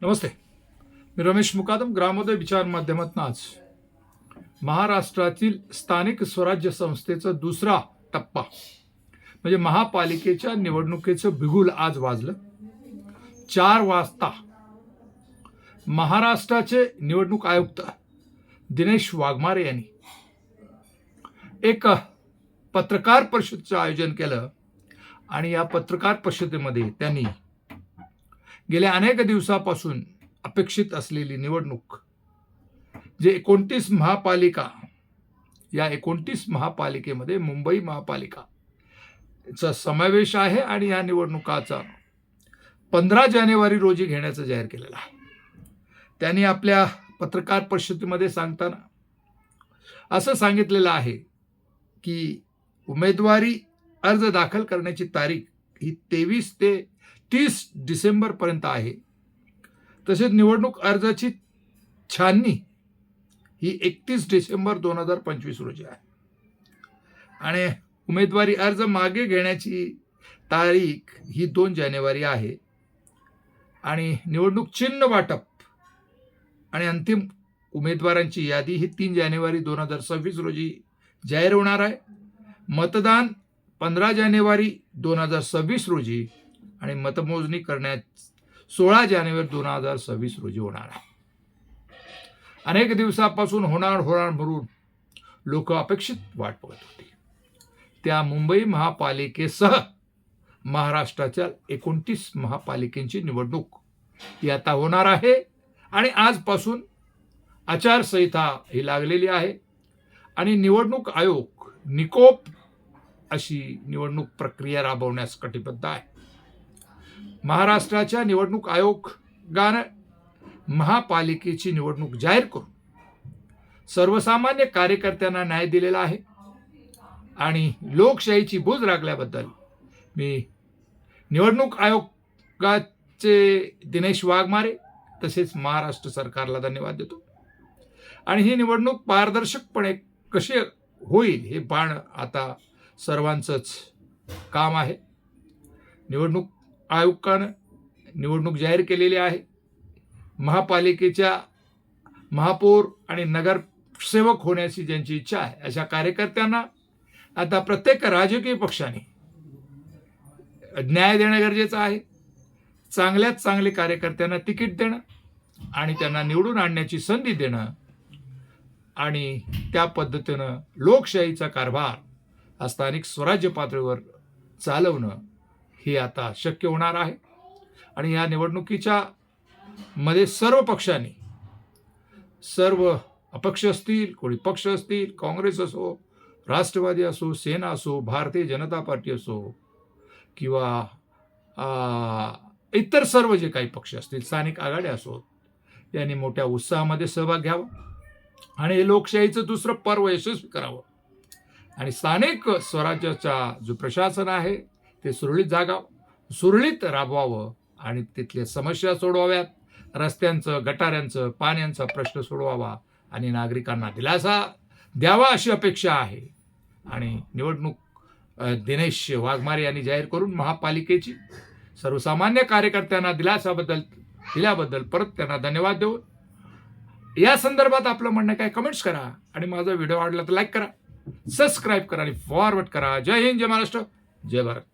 नमस्ते. मी रमेश मुकादम ग्रामोदय विचार माध्यमातून आज महाराष्ट्रातील स्थानिक स्वराज्य संस्थेचा दुसरा टप्पा म्हणजे महापालिकेच्या निवडणुकीचं बिगुल आज वाजलं. चार वाजता महाराष्ट्राचे निवडणूक आयुक्त दिनेश वाघमारे यांनी एक पत्रकार परिषदेचं आयोजन केलं आणि या पत्रकार परिषदेमध्ये त्यांनी गेल्या अनेक दिवसापासून अपेक्षित असलेली निवडणूक जे एकोणतीस महापालिका या एकोणतीस महापालिकेमध्ये मुंबई महापालिका चा समावेश आहे आणि या निवडणुकाचा पंधरा जानेवारी रोजी घेण्याचं जाहीर केलेलं आहे. त्यांनी आपल्या पत्रकार परिषदेमध्ये सांगताना असं सांगितलेलं आहे की उमेदवारी अर्ज दाखल करण्याची तारीख ही तेवीस ते तीस डिसेंबरपर्यंत आहे. तसेच निवडणूक अर्जाची छाननी ही एकतीस डिसेंबर दोन हजार पंचवीस रोजी आहे. आणि उमेदवारी अर्ज मागे घेण्याची तारीख ही दोन जानेवारी आहे. आणि निवडणूक चिन्ह वाटप आणि अंतिम उमेदवारांची यादी ही तीन जानेवारी दोन हजार सव्वीस रोजी जाहीर होणार आहे. मतदान पंधरा जानेवारी दोन हजार सव्वीस रोजी आणि मतमोजणी करण्यात सोळा जानेवारी दोन हजार सव्वीस रोजी होणार आहे. अनेक दिवसापासून होणार होणार म्हणून लोक अपेक्षित वाट बघत होती. त्या मुंबई महापालिकेसह महाराष्ट्राच्या एकोणतीस महापालिकेची निवडणूक ही आता होणार आहे आणि आजपासून आचारसंहिता ही लागलेली आहे आणि निवडणूक आयोग निकोप अशी निवडणूक प्रक्रिया राबवण्यास कटिबद्ध आहे. महाराष्ट्राच्या निवडणूक आयोगानं महापालिकेची निवडणूक जाहीर करून सर्वसामान्य कार्यकर्त्यांना न्याय दिलेला आहे. आणि लोकशाहीची बूज राखल्याबद्दल मी निवडणूक आयोगाचे दिनेश वाघमारे तसेच महाराष्ट्र सरकारला धन्यवाद देतो. आणि ही निवडणूक पारदर्शकपणे कशी होईल हे पाहणं आता सर्वांचंच काम आहे. निवडणूक आयोगानं निवडणूक जाहीर केलेली आहे. महापालिकेच्या महापौर आणि नगरसेवक होण्याची ज्यांची इच्छा आहे अशा कार्यकर्त्यांना आता प्रत्येक राजकीय पक्षाने न्याय देणं गरजेचं आहे. चांगल्यात चांगले कार्यकर्त्यांना तिकीट देणं आणि त्यांना निवडून आणण्याची संधी देणं आणि त्या पद्धतीनं लोकशाहीचा कारभार हा स्थानिक स्वराज्य पातळीवर चालवणं हे आता शक्य होणार आहे. आणि या निवडणुकीच्या मध्ये सर्व पक्षांनी सर्व अपक्ष असतील कोणी पक्ष असतील काँग्रेस असो राष्ट्रवादी असो सेना असो भारतीय जनता पार्टी असो किंवा इतर सर्व जे काही पक्ष असतील स्थानिक आघाड्या असोत यांनी मोठ्या उत्साहामध्ये सहभाग घ्यावा आणि हे लोकशाहीचं दुसरं पर्व यशस्वी करावं. आणि स्थानिक स्वराज्याचा जो प्रशासन आहे ते सुरळीत जागावं सुरळीत राबवावं आणि तिथल्या समस्या सोडवाव्यात. रस्त्यांचं गटाऱ्यांचं पाण्याचा प्रश्न सोडवावा आणि नागरिकांना दिलासा द्यावा अशी अपेक्षा आहे. आणि निवडणूक दिनेश वाघमारे यांनी जाहीर करून महापालिकेची सर्वसामान्य कार्यकर्त्यांना दिलासाबद्दल दिल्याबद्दल परत त्यांना धन्यवाद देऊन या संदर्भात आपलं म्हणणं काय कमेंट्स करा आणि माझा व्हिडिओ आवडला तर लाईक करा सबस्क्राईब करा आणि फॉरवर्ड करा. जय हिंद जय महाराष्ट्र जय भारत.